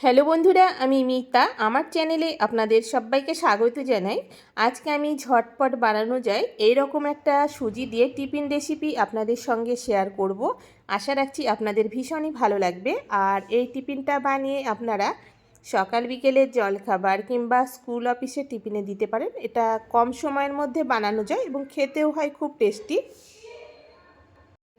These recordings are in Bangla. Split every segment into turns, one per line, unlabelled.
হ্যালো বন্ধুরা, আমি মিতা। আমার চ্যানেলে আপনাদের সবাইকে স্বাগত জানাই। আজকে আমি ঝটপট বানানো যায় এইরকম একটা সুজি দিয়ে টিফিন রেসিপি আপনাদের সঙ্গে শেয়ার করব। আশা রাখছি আপনাদের ভীষণই ভালো লাগবে। আর এই টিফিনটা বানিয়ে আপনারা সকাল বিকেলের জলখাবার কিংবা স্কুল অফিসে টিফিনে দিতে পারেন। এটা কম সময়ের মধ্যে বানানো যায় এবং খেতেও হয় খুব টেস্টি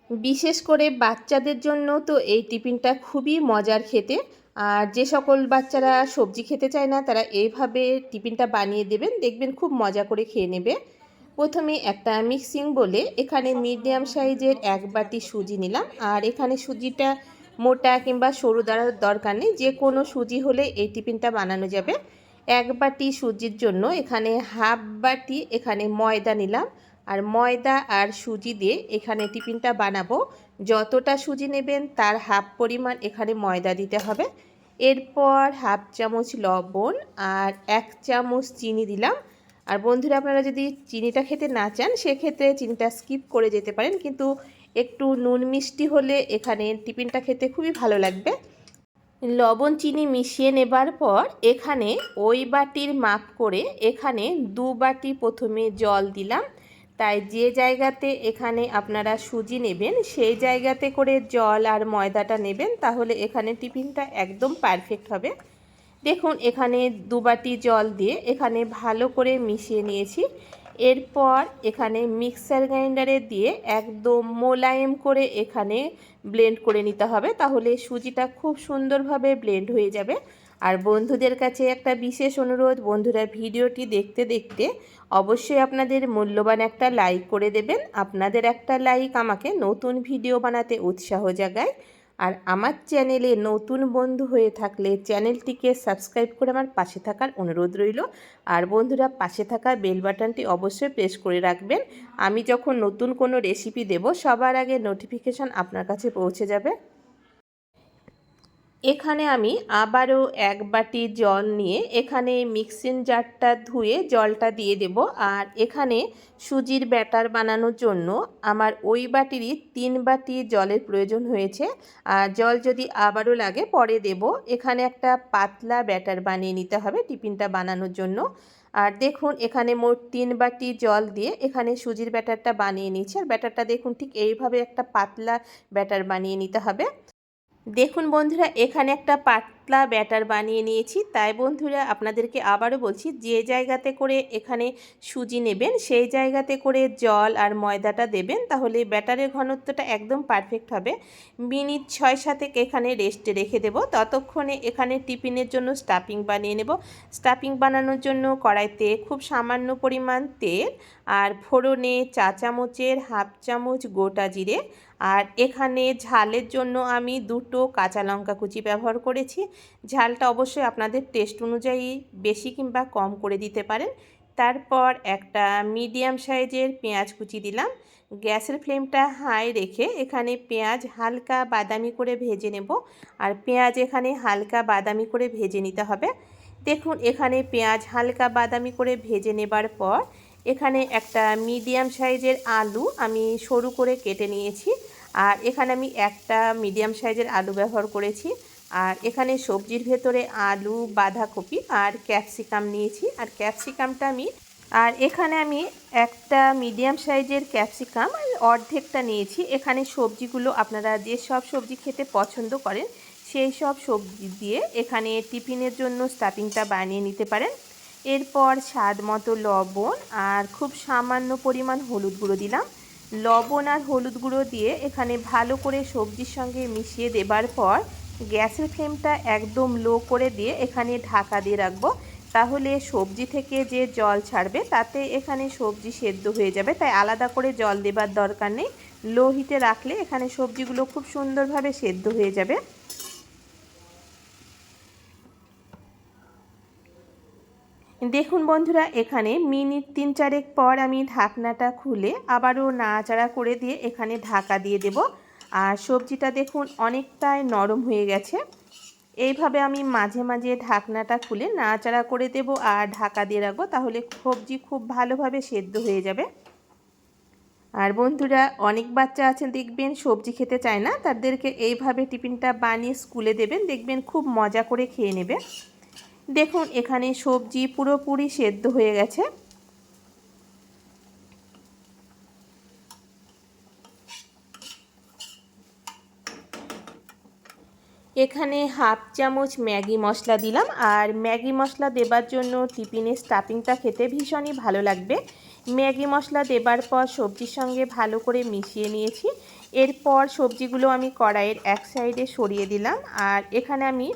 বিশেষ করে বাচ্চাদের জন্য তো এই টিফিনটা খুবই মজার খেতে। আর যে সকল বাচ্চারা সবজি খেতে চায় না, তারা এইভাবে টিফিনটা বানিয়ে দেবেন। দেখবেন খুব মজা করে খেয়ে নেবে। প্রথমে একটা মিক্সিং বলে এখানে মিডিয়াম সাইজের এক বাটি সুজি নিলাম। আর এখানে সুজিটা মোটা কিংবা সরু দ্বারার দরকার নেই। যে কোনো সুজি হলে এই টিফিনটা বানানো যাবে। এক বাটি সুজির জন্য এখানে হাফ বাটি এখানে ময়দা নিলাম। আর ময়দা আর সুজি দিয়ে এখানে টিফিনটা বানাবো। যতটা সুজি নেবেন, তার হাফ পরিমাণ এখানে ময়দা দিতে হবে। এরপর হাফ চামচ লবণ আর এক চামচ চিনি দিলাম। আর বন্ধুরা, আপনারা যদি চিনিটা খেতে না চান, সেক্ষেত্রে চিনিটা স্কিপ করে যেতে পারেন। কিন্তু একটু নুন মিষ্টি হলে এখানে টিফিনটা খেতে খুবই ভালো লাগবে। লবণ, চিনি মিশিয়ে নেবার পর এখানে ওই বাটির মাপ করে এখানে দু বাটি প্রথমে জল দিলাম। তাই যে জায়গাতে এখানে আপনারা সুজি নেবেন, সেই জায়গাতে করে জল আর ময়দাটা নেবেন, তাহলে এখানে টিফিনটা একদম পারফেক্ট হবে। দেখুন, এখানে দুবাটি জল দিয়ে এখানে ভালো করে মিশিয়ে নিয়েছি। এরপর এখানে মিক্সার গ্রাইন্ডারে দিয়ে একদম মোলায়েম করে এখানে ব্লেন্ড করে নিতে হবে, তাহলে সুজিটা খুব সুন্দরভাবে ব্লেন্ড হয়ে যাবে। আর বন্ধুদের কাছে একটা বিশেষ অনুরোধ, বন্ধুরা ভিডিওটি দেখতে দেখতে অবশ্যই আপনাদের মূল্যবান একটা লাইক করে দেবেন। আপনাদের একটা লাইক আমাকে নতুন ভিডিও বানাতে উৎসাহ জাগায়। আর আমার চ্যানেলে নতুন বন্ধু হয়ে থাকলে চ্যানেলটিকে সাবস্ক্রাইব করে আমার পাশে থাকার অনুরোধ রইল। আর বন্ধুরা পাশে থাকা বেল বাটনটি অবশ্যই প্রেস করে রাখবেন। আমি যখন নতুন কোনো রেসিপি দেব, সবার আগে নোটিফিকেশান আপনার কাছে পৌঁছে যাবে। এখানে আমি আবারও এক বাটি জল নিয়ে এখানে মিক্সিং জারটা ধুয়ে জলটা দিয়ে দেব। আর এখানে সুজির ব্যাটার বানানোর জন্য আমার ওই বাটিরই তিন বাটি জলের প্রয়োজন হয়েছে। আর জল যদি আবারও লাগে পরে দেব। এখানে একটা পাতলা ব্যাটার বানিয়ে নিতে হবে টিফিনটা বানানোর জন্য। আর দেখুন, এখানে মোট তিন বাটি জল দিয়ে এখানে সুজির ব্যাটারটা বানিয়ে নিচ্ছে আর ব্যাটারটা দেখুন, ঠিক এইভাবে একটা পাতলা ব্যাটার বানিয়ে নিতে হবে। দেখুন বন্ধুরা এখানে একটা পাতলা ব্যাটার বানিয়ে নিয়েছি। তাই বন্ধুরা আপনাদেরকে আবারও বলছি, যে জায়গাতে করে এখানে সুজি নেবেন, সেই জায়গাতে করে জল আর ময়দাটা দেবেন, তাহলে ব্যাটারের ঘনত্বটা একদম পারফেক্ট হবে। মিনিট ছয় সাতেক এখানে রেস্টে রেখে দেব। ততক্ষণে এখানে টিফিনের জন্য স্টাফিং বানিয়ে নেব। স্টাফিং বানানোর জন্য কড়াইতে খুব সামান্য পরিমাণ তেল আর ফোড়নে চা চামচের হাফ চামচ গোটা জিরে। আর এখানে ঝালের জন্য আমি দুটো কাঁচা লঙ্কা কুচি ব্যবহার করেছি। ঝালটা অবশ্যই আপনাদের টেস্ট অনুযায়ী বেশি কিংবা কম করে দিতে পারেন। তারপর একটা মিডিয়াম সাইজের পেঁয়াজ কুচি দিলাম। গ্যাসের ফ্লেমটা হাই রেখে এখানে পেঁয়াজ হালকা বাদামি করে ভেজে নেব। আর পেঁয়াজ এখানে হালকা বাদামি করে ভেজে নিতে হবে। দেখুন, এখানে পেঁয়াজ হালকা বাদামি করে ভেজে নেবার পর এখানে একটা মিডিয়াম সাইজের আলু আমি সরু করে কেটে নিয়েছি। আর এখানে আমি একটা মিডিয়াম সাইজের আলু ব্যবহার করেছি। আর এখানে সবজির ভেতরে আলু, বাঁধাকপি আর ক্যাপসিকাম নিয়েছি। আর ক্যাপসিকামটা আমি, আর এখানে আমি একটা মিডিয়াম সাইজের ক্যাপসিকাম আর অর্ধেকটা নিয়েছি। এখানে সবজিগুলো আপনারা যে সব সবজি খেতে পছন্দ করেন, সেই সব সবজি দিয়ে এখানে টিফিনের জন্য স্টাফিংটা বানিয়ে নিতে পারেন। এরপর স্বাদ মতো লবণ আর খুব সামান্য পরিমাণ হলুদ গুঁড়ো দিলাম। লবণ আর হলুদ গুঁড়ো দিয়ে এখানে ভালো করে সবজির সঙ্গে মিশিয়ে দেবার পর গ্যাসের ফ্লেমটা একদম লো করে দিয়ে এখানে ঢাকা দিয়ে রাখব। তাহলে সবজি থেকে যে জল ছাড়বে, তাতে এখানে সবজি সেদ্ধ হয়ে যাবে। তাই আলাদা করে জল দেবার দরকার নেই। লো হিটে রাখলে এখানে সবজিগুলো খুব সুন্দরভাবে সেদ্ধ হয়ে যাবে। দেখুন বন্ধুরা, এখানে মিনিট তিন চারেক পর আমি ঢাকনাটা খুলে আবারও নাড়াচাড়া করে দিয়ে এখানে ঢাকা দিয়ে দেব। আর সবজিটা দেখুন অনেকটাই নরম হয়ে গেছে। এইভাবে আমি মাঝে মাঝে ঢাকনাটা খুলে নাড়াচাড়া করে দেব আর ঢাকা দিয়ে রাখব, তাহলে সবজি খুব ভালোভাবে সেদ্ধ হয়ে যাবে। আর বন্ধুরা, অনেক বাচ্চা আছেন, দেখবেন সবজি খেতে চায় না, তাদেরকে এইভাবে টিফিনটা বানিয়ে স্কুলে দেবেন, দেখবেন খুব মজা করে খেয়ে নেবে। দেখুন, এখানে সবজি পুরোপুরি সেদ্ধ হয়ে গেছে। এখানে হাফ চামচ ম্যাগি মশলা দিলাম আর ম্যাগি মশলা দেবার জন্য টিফিনের স্টাফিংটা খেতে ভীষণই ভালো লাগবে। ম্যাগি মশলা দেবার পর সবজির সঙ্গে ভালো করে মিশিয়ে নিয়েছি। এরপর সবজিগুলো আমি কড়াইয়ের এক সাইডে সরিয়ে দিলাম আর এখানে আমি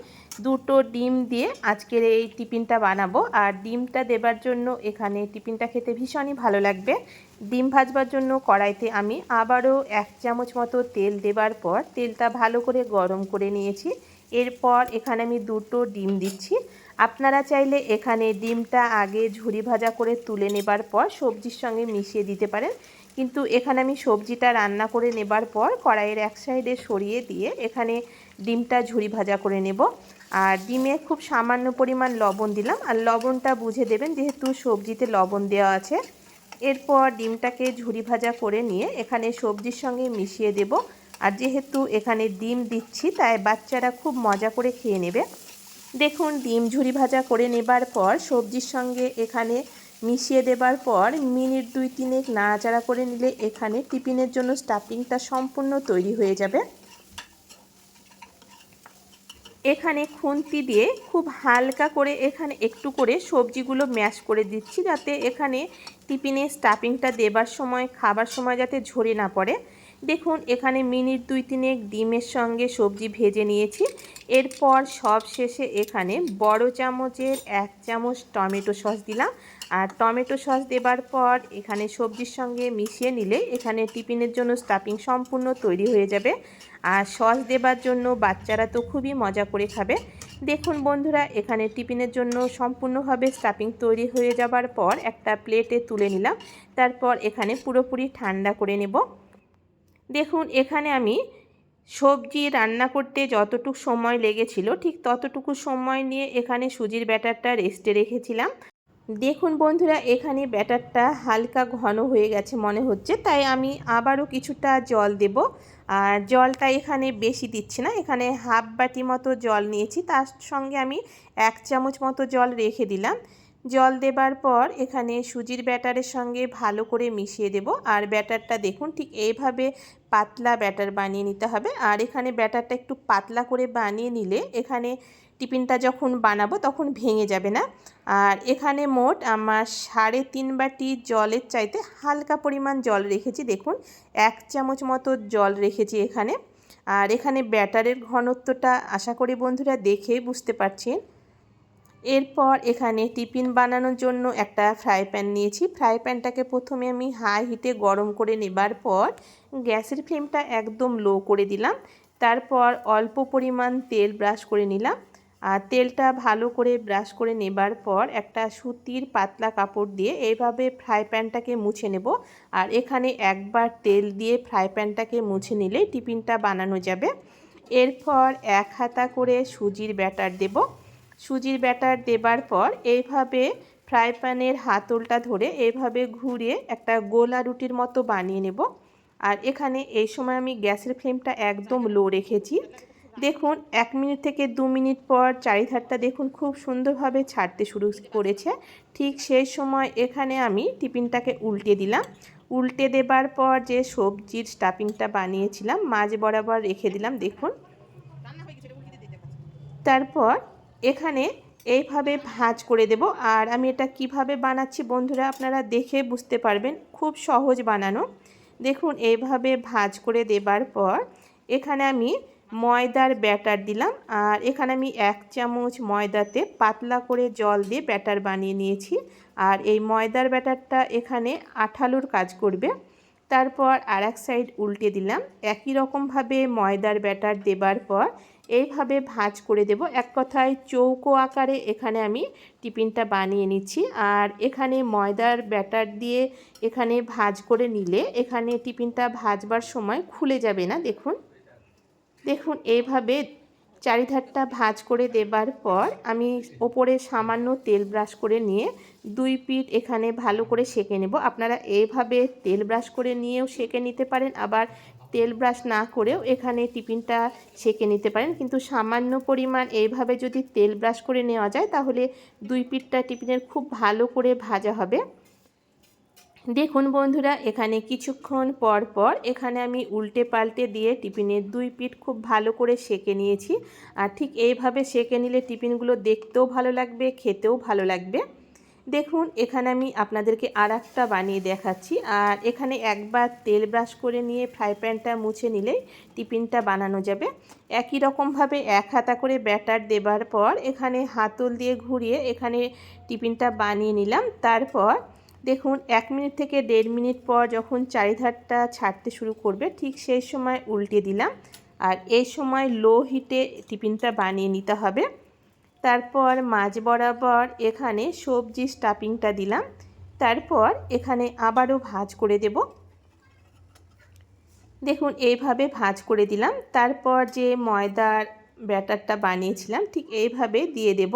দুটো ডিম দিয়ে আজকের এই টিফিনটা বানাবো। আর ডিমটা দেবার জন্য এখানে টিফিনটা খেতে ভীষণই ভালো লাগবে। ডিম ভাজবার জন্য কড়াইতে আমি আবারও এক চামচ মতো তেল দেবার পর তেলটা ভালো করে গরম করে নিয়েছি। এরপর এখানে আমি দুটো ডিম দিচ্ছি। আপনারা চাইলে এখানে ডিমটা আগে ঝুরি ভাজা করে তুলে নেবার পর সবজির সঙ্গে মিশিয়ে দিতে পারেন। কিন্তু এখানে আমি সবজিটা রান্না করে নেবার পর কড়াইয়ের এক সাইডে সরিয়ে দিয়ে এখানে ডিমটা ঝুরি ভাজা করে নেব। আর ডিমে খুব সামান্য পরিমাণ লবণ দিলাম। আর লবণটা বুঝে দেবেন যেহেতু সবজিতে লবণ দেওয়া আছে। এরপর ডিমটাকে ঝুরি ভাজা করে নিয়ে এখানে সবজির সঙ্গে মিশিয়ে দেব। আর যেহেতু এখানে ডিম দিচ্ছি, তাই বাচ্চারা খুব মজা করে খেয়ে নেবে। দেখুন, ডিম ঝুরি ভাজা করে নেবার পর, সবজির সঙ্গে এখানে মিশিয়ে দেবার পর মিনিট দুই তিনেক নাড়াচাড়া করে নিলে এখানে টিফিনের জন্য স্টাফিংটা সম্পূর্ণ তৈরি হয়ে যাবে। এখানে খুন্তি দিয়ে খুব হালকা করে এখানে একটু করে সবজিগুলো ম্যাশ করে দিচ্ছি যাতে এখানে টিফিনে স্টাফিংটা দেবার সময়, খাবার সময় যাতে ঝরে না পড়ে। দেখুন, এখানে মিনিট দুই তিনেক ডিমের সঙ্গে সবজি ভেজে নিয়েছি। এরপর সব শেষে এখানে বড় চামচের এক চামচ টমেটো সস দিলাম। আর টমেটো সস দেবার পর এখানে সবজির সঙ্গে মিশিয়ে নিলে এখানে টিফিনের জন্য স্টাফিং সম্পূর্ণ তৈরি হয়ে যাবে। আর সস দেবার জন্য বাচ্চারা তো খুবই মজা করে খাবে। দেখুন বন্ধুরা, এখানে টিফিনের জন্য সম্পূর্ণভাবে স্টাফিং তৈরি হয়ে যাবার পর একটা প্লেটে তুলে নিলাম। তারপর এখানে পুরোপুরি ঠান্ডা করে নেব। দেখুন, এখানে আমি সবজি রান্না করতে যতটুকু সময় লেগেছিল, ঠিক ততটুকু সময় নিয়ে এখানে সুজির ব্যাটারটা রেস্টে রেখেছিলাম। দেখুন বন্ধুরা, এখানে ব্যাটারটা হালকা ঘন হয়ে গেছে মনে হচ্ছে, তাই আমি আবারও কিছুটা জল দেব। আর জলটা এখানে বেশি দিচ্ছি না, এখানে হাফ বাটি মতো জল নিয়েছি, তার সঙ্গে আমি এক চামচ মতো জল রেখে দিলাম। জল দেবার পর এখানে সুজির ব্যাটারের সঙ্গে ভালো করে মিশিয়ে দেব। আর ব্যাটারটা দেখুন, ঠিক এইভাবে পাতলা ব্যাটার বানিয়ে নিতে হবে। আর এখানে ব্যাটারটা একটু পাতলা করে বানিয়ে নিলে এখানে টিফিনটা যখন বানাবো তখন ভেঙে যাবে না। আর এখানে মোট আমার সাড়ে তিন বাটি জলের চাইতে হালকা পরিমাণ জল রেখেছি। দেখুন, এক চামচ মতো জল রেখেছি এখানে। আর এখানে ব্যাটারের ঘনত্বটা আশা করি বন্ধুরা দেখে বুঝতে পারছেন। এরপর এখানে টিফিন বানানোর জন্য একটা ফ্রাই প্যান নিয়েছি। ফ্রাই প্যানটাকে প্রথমে আমি হাই হিটে গরম করে নেবার পর গ্যাসের ফ্লেমটা একদম লো করে দিলাম। তারপর অল্প পরিমাণ তেল ব্রাশ করে নিলাম। আর তেলটা ভালো করে ব্রাশ করে নেবার পর একটা সুতির পাতলা কাপড় দিয়ে এইভাবে ফ্রাই প্যানটাকে মুছে নেব। আর এখানে একবার তেল দিয়ে ফ্রাই প্যানটাকে মুছে নিলে টিফিনটা বানানো যাবে। এরপর এক হাতা করে সুজির ব্যাটার দেব। সুজির ব্যাটার দেবার পর এইভাবে ফ্রাই প্যানের হাতলটা ধরে এইভাবে ঘুরিয়ে একটা গোলা রুটির মতো বানিয়ে নেব। আর এখানে এই সময় আমি গ্যাসের ফ্লেমটা একদম লো রেখেছি। দেখুন, এক মিনিট থেকে দু মিনিট পর চারিধারটা দেখুন খুব সুন্দরভাবে ছাড়তে শুরু করেছে। ঠিক সেই সময় এখানে আমি টিফিনটাকে উল্টে দিলাম। উল্টে দেবার পর যে সবজির স্টাফিংটা বানিয়েছিলাম, মাঝ বরাবর রেখে দিলাম, দেখুন। তারপর এখানে এইভাবে ভাঁজ করে দেব। আর আমি এটা কীভাবে বানাচ্ছি বন্ধুরা আপনারা দেখে বুঝতে পারবেন। খুব সহজ বানানো। দেখুন, এইভাবে ভাঁজ করে দেবার পর এখানে আমি ময়দার ব্যাটার দিলাম। আর এখানে আমি এক চামচ ময়দাতে পাতলা করে জল দিয়ে ব্যাটার বানিয়ে নিয়েছি। আর এই ময়দার ব্যাটারটা এখানে আঠালুর কাজ করবে। তারপর আর এক সাইড উল্টে দিলাম। একই রকমভাবে ময়দার ব্যাটার দেবার পর এইভাবে ভাঁজ করে দেব। এক কথায় চৌকো আকারে এখানে আমি টিফিনটা বানিয়ে নিচ্ছি। আর এখানে ময়দার ব্যাটার দিয়ে এখানে ভাজ করে নিলে এখানে টিফিনটা ভাজবার সময় খুলে যাবে না, দেখুন। দেখুন, এইভাবে চারিধারটা ভাজ করে দেবার পর আমি ওপরে সামান্য তেল ব্রাশ করে নিয়ে দুই পিঠ এখানে ভালো করে সেঁকে নেব। আপনারা এইভাবে তেল ব্রাশ করে নিয়েও সেঁকে নিতে পারেন। আবার তেল ব্রাশ না করেও এখানে টিফিনটা সেঁকে নিতে পারেন। কিন্তু সামান্য পরিমাণ এইভাবে যদি তেল ব্রাশ করে নেওয়া যায়, তাহলে দুই পিঠটা টিফিনের খুব ভালো করে ভাজা হবে। দেখুন বন্ধুরা, এখানে কিছুক্ষণ পর পর এখানে আমি উল্টে পাল্টে দিয়ে টিফিনের দুই পিঠ খুব ভালো করে সেঁকে নিয়েছি। আর ঠিক এইভাবে সেঁকে নিলে টিফিনগুলো দেখতেও ভালো লাগবে, খেতেও ভালো লাগবে। দেখুন, এখানে আমি আপনাদেরকে আর একটা বানিয়ে দেখাচ্ছি। আর এখানে একবার তেল ব্রাশ করে নিয়ে ফ্রাই প্যানটা মুছে নিলে টিফিনটা বানানো যাবে। একই রকমভাবে এক হাতা করে ব্যাটার দেবার পর এখানে হাতল দিয়ে ঘুরিয়ে এখানে টিফিনটা বানিয়ে নিলাম। তারপর দেখুন, এক মিনিট থেকে দেড় মিনিট পর যখন চারিধারটা ছাড়তে শুরু করবে, ঠিক সেই সময় উল্টে দিলাম। আর এই সময় লো হিটে টিফিনটা বানিয়ে নিতে হবে। তারপর মাঝ বরাবর এখানে সবজি স্টাফিংটা দিলাম। তারপর এখানে আবারও ভাজ করে দেব। দেখুন, এইভাবে ভাজ করে দিলাম। তারপর যে ময়দার ব্যাটারটা বানিয়েছিলাম, ঠিক এইভাবে দিয়ে দেব।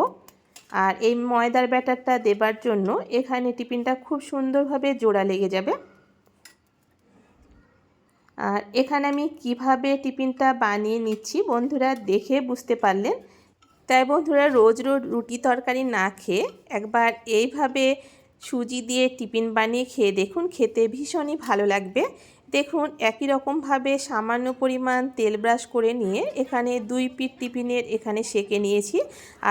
আর এই ময়দার ব্যাটারটা দেবার জন্য এখানে টিফিনটা খুব সুন্দরভাবে জোড়া লেগে যাবে। আর এখানে আমি কীভাবে টিফিনটা বানিয়ে নিচ্ছি, বন্ধুরা দেখে বুঝতে পারলেন। তাই বন্ধুরা রোজ রোজ রুটি তরকারি না খেয়ে একবার এইভাবে সুজি দিয়ে টিফিন বানিয়ে খেয়ে দেখুন, খেতে ভীষণই ভালো লাগবে। দেখুন, একই রকমভাবে সামান্য পরিমাণ তেল ব্রাশ করে নিয়ে এখানে দুই পিট টিফিনের এখানে সেকে নিয়েছি।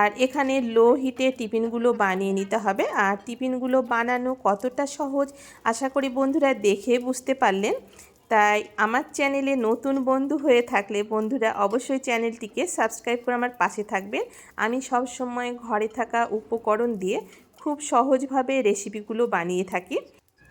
আর এখানে লো হিটে টিফিনগুলো বানিয়ে নিতে হবে। আর টিফিনগুলো বানানো কতটা সহজ আশা করি বন্ধুরা দেখে বুঝতে পারলেন। তাই আমার চ্যানেলে নতুন বন্ধু হয়ে থাকলে বন্ধুরা অবশ্যই চ্যানেলটিকে সাবস্ক্রাইব করে আমার পাশে থাকবেন। আমি সব সময় ঘরে থাকা উপকরণ দিয়ে খুব সহজভাবে রেসিপিগুলো বানিয়ে থাকি।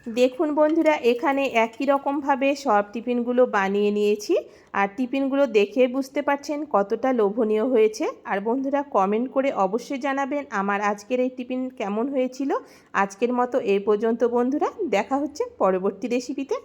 দেখুন বন্ধুরা, এখানে একই রকমভাবে সব টিফিনগুলো বানিয়ে নিয়েছি। আর টিফিনগুলো দেখে বুঝতে পারছেন কতটা লোভনীয় হয়েছে। আর বন্ধুরা, কমেন্ট করে অবশ্যই জানাবেন আমার আজকের এই টিফিন কেমন হয়েছিল। আজকের মতো এই পর্যন্ত বন্ধুরা, দেখা হচ্ছে পরবর্তী রেসিপিতে।